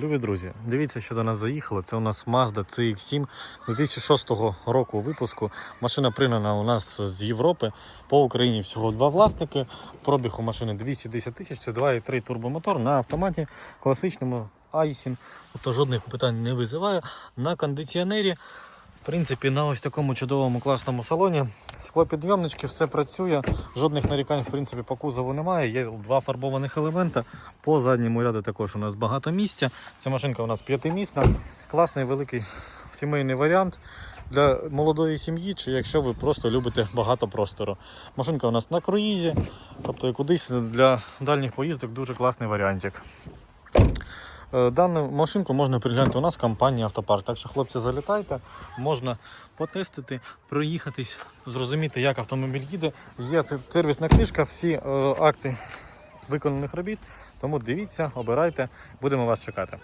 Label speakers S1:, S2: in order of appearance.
S1: Любі друзі, дивіться, що до нас заїхало. Це у нас Mazda CX-7 2006 року випуску. Машина пригнана у нас з Європи. По Україні всього два власники. Пробіг у машини 210 тисяч. Це 2,3 турбомотор на автоматі класичному Айсін. Тобто жодних питань не визиває. На кондиціонері. В принципі, на ось такому чудовому класному салоні склопідйомнички, все працює, жодних нарікань в принципі по кузову немає. Є два фарбованих елемента. По задньому ряду також у нас багато місця. Ця машинка у нас п'ятимісна, класний великий сімейний варіант для молодої сім'ї, чи якщо ви просто любите багато простору. Машинка у нас на круїзі, тобто і кудись для дальніх поїздок дуже класний варіантик. Е, Дану машинку можна приглянути у нас в компанії Автопарк. Так що, хлопці, залітайте, можна потестити, проїхатись, зрозуміти, як автомобіль їде. Є сервісна книжка, всі е, акти виконаних робіт. Тому дивіться, обирайте, будемо вас чекати.